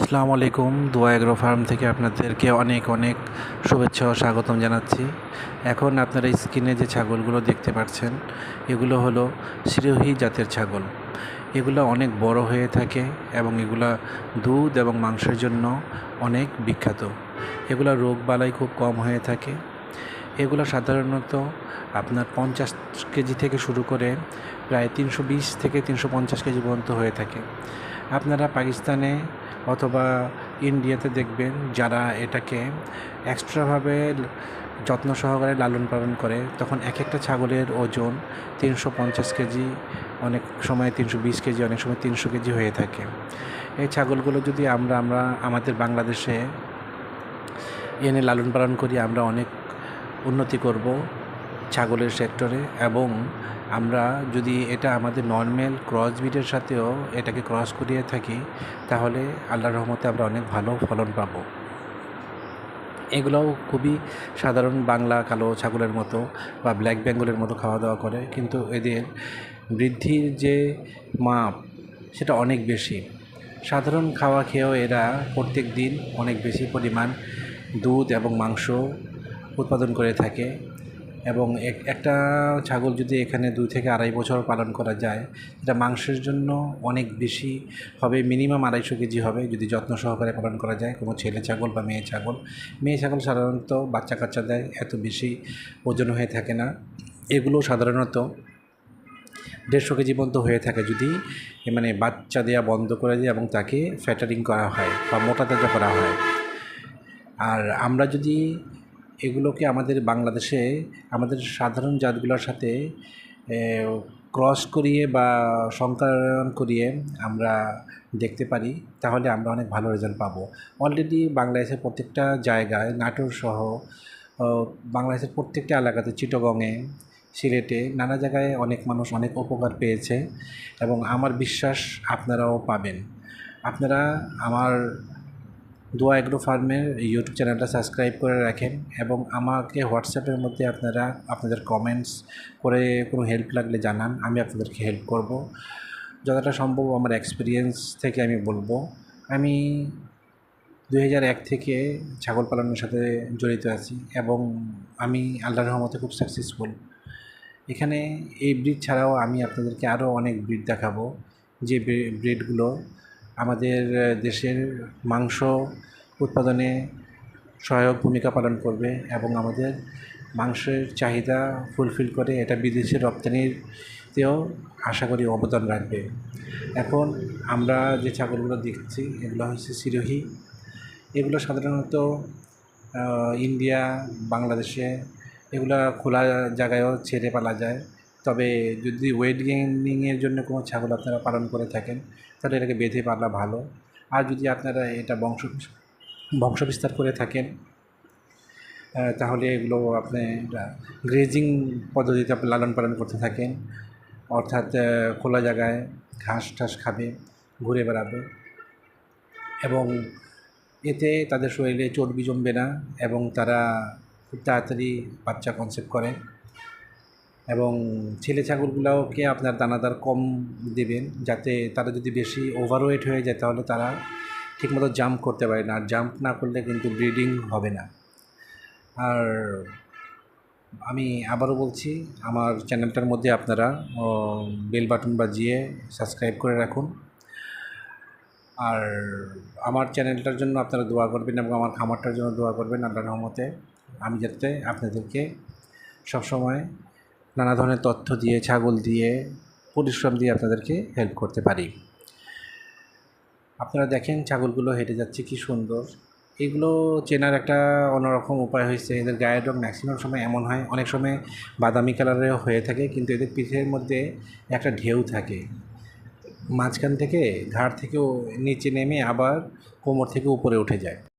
আসসালামু আলাইকুম। দোয়া এগ্রো ফার্ম থেকে আপনাদেরকে অনেক অনেক শুভেচ্ছা ও স্বাগতম জানাচ্ছি। এখন আপনারা স্ক্রিনে যে ছাগলগুলো দেখতে পাচ্ছেন, এগুলো হলো সিরোহী জাতের ছাগল। এগুলো অনেক বড় হয়ে থাকে এবং এগুলা দুধ এবং মাংসের জন্য অনেক বিখ্যাত। এগুলো রোগ বালাই খুব কম হয়ে থাকে। এগুলো সাধারণত আপনার পঞ্চাশ কেজি থেকে শুরু করে প্রায় তিনশো বিশ থেকে তিনশো পঞ্চাশ কেজি পর্যন্ত হয়ে থাকে। আপনারা পাকিস্তানে অথবা ইন্ডিয়াতে দেখবেন যারা এটাকে এক্সট্রাভাবে যত্ন সহকারে লালন পালন করে, তখন এক একটা ছাগলের ওজন তিনশো পঞ্চাশ কেজি, অনেক সময় তিনশো বিশ কেজি, অনেক সময় তিনশো কেজি হয়ে থাকে। এই ছাগলগুলো যদি আমরা আমরা আমাদের বাংলাদেশে এনে লালন পালন করি, আমরা অনেক উন্নতি করব ছাগলের সেক্টরে এবং আমরা যদি এটা আমাদের নর্মাল ক্রস ব্রিডের সাথেও এটাকে ক্রস করিয়ে থাকি, তাহলে আল্লাহর রহমতে আমরা অনেক ভালো ফলন পাব। এগুলোও খুবই সাধারণ বাংলা কালো ছাগলের মতো বা ব্ল্যাক বেঙ্গলের মতো খাওয়া দাওয়া করে, কিন্তু এদের বৃদ্ধির যে মাপ, সেটা অনেক বেশি। সাধারণ খাওয়া খেয়েও এরা প্রত্যেক দিন অনেক বেশি পরিমাণ দুধ এবং মাংস উৎপাদন করে থাকে। এবং এক- একটা ছাগল যদি এখানে দুই থেকে আড়াই বছর পালন করা যায়, এটা মাংসের জন্য অনেক বেশি হবে, মিনিমাম আড়াইশো কেজি হবে যদি যত্ন সহকারে পালন করা যায়, কোনো ছেলে ছাগল বা মেয়ে ছাগল। মেয়ে ছাগল সাধারণত বাচ্চা কাচ্চা দেয়, এত বেশি ওজন হয়ে থাকে না। এগুলো সাধারণত দেড়শো কেজি পর্যন্ত হয়ে থাকে যদি মানে বাচ্চা দেওয়া বন্ধ করে দেয় এবং তাকে ফ্যাটারিং করা হয় বা মোটা তাজা করা হয়। আর আমরা যদি এগুলোকে আমাদের বাংলাদেশে আমাদের সাধারণ জাতগুলোর সাথে ক্রস করিয়ে বা সংকরণ করিয়ে আমরা দেখতে পারি, তাহলে আমরা অনেক ভালো রেজাল্ট পাবো। অলরেডি বাংলাদেশের প্রত্যেকটা জায়গায়, নাটোর সহ বাংলাদেশের প্রত্যেকটা এলাকাতে, চিটগংয়ে, সিলেটে নানা জায়গায় অনেক মানুষ অনেক উপকার পেয়েছে এবং আমার বিশ্বাস আপনারাও পাবেন। আপনারা আমার দোয়া এগ্রো ফার্মের ইউটিউব চ্যানেলটা সাবস্ক্রাইব করে রাখেন এবং আমাকে হোয়াটসঅ্যাপের মধ্যে আপনারা, আপনাদের কমেন্টস করে কোনো হেল্প লাগলে জানান, আমি আপনাদেরকে হেল্প করব। যতটা সম্ভব আমার এক্সপিরিয়েন্স থেকে আমি বলব। আমি দুই হাজার এক থেকে ছাগল পালনের সাথে জড়িত আছি এবং আমি আল্লাহর রহমতে খুব সাকসেসফুল এখানে এই ব্রিড ছাড়াও আমি আপনাদেরকে আরও অনেক ব্রিড দেখাবো। যে ব্রিডগুলো আমাদের দেশের মাংস উৎপাদনে সহায়ক ভূমিকা পালন করবে এবং আমাদের মাংসের চাহিদা ফুলফিল করে এটা বিদেশে রপ্তানিতেও আশা করি অবদান রাখবে। এখন আমরা যে ছাগলগুলো দেখছি, এগুলো হচ্ছে সিরোহি। এগুলো সাধারণত ইন্ডিয়া, বাংলাদেশে এগুলা খোলা জায়গায়ও ছেড়ে পালা যায়। তবে যদি ওয়েট গেইনিংয়ের জন্য কোনো ছাগল আপনারা পালন করে থাকেন, তাহলে এটাকে বেঁধে পালা ভালো। আর যদি আপনারা এটা বংশ বংশ বিস্তার করে থাকেন তাহলে এগুলো আপনি গ্রেজিং পদ্ধতিতে আপনি লালন পালন করতে থাকেন। অর্থাৎ খোলা জায়গায় ঘাস টাস খাবে, ঘুরে বেড়াবে। এবং এতে তাদের শরীরে চর্বি জমবে না এবং তারা খুব তাড়াতাড়ি বাচ্চা কনসেপ্ট করে। এবং ছেলে ছাগলগুলোকে আপনার দানাদার কম দেবেন যাতে তারা যদি বেশি ওভারওয়েট হয়ে যায় তাহলে তারা ঠিকমতো জাম্প করতে পারে না। আর জাম্প না করলে কিন্তু ব্রিডিং হবে না। আর আমি আবারও বলছি, আমার চ্যানেলটার মধ্যে আপনারা বেল বাটন বাজিয়ে সাবস্ক্রাইব করে রাখুন। আর আমার চ্যানেলটার জন্য আপনারা দোয়া করবেন এবং আমার খামারটার জন্য দোয়া করবেন আল্লাহ রহমতে। আমি যাতে আপনাদেরকে সবসময় নানা ধরনের তথ্য দিয়ে, ছাগল দিয়ে, পরিশ্রম দিয়ে আপনাদেরকে হেল্প করতে পারি। আপনারা দেখেন ছাগলগুলো হেঁটে যাচ্ছে কি সুন্দর। এগুলো চেনার একটা অন্যরকম উপায় হয়েছে। এদের গায়ের রং ম্যাক্সিমাম সময় এমন হয়, অনেক সময় বাদামি কালারেও হয়ে থাকে, কিন্তু এদের পিঠের মধ্যে একটা ঢেউ থাকে। মাঝখান থেকে ঘাড় থেকেও নিচে নেমে আবার কোমর থেকে উপরে উঠে যায়।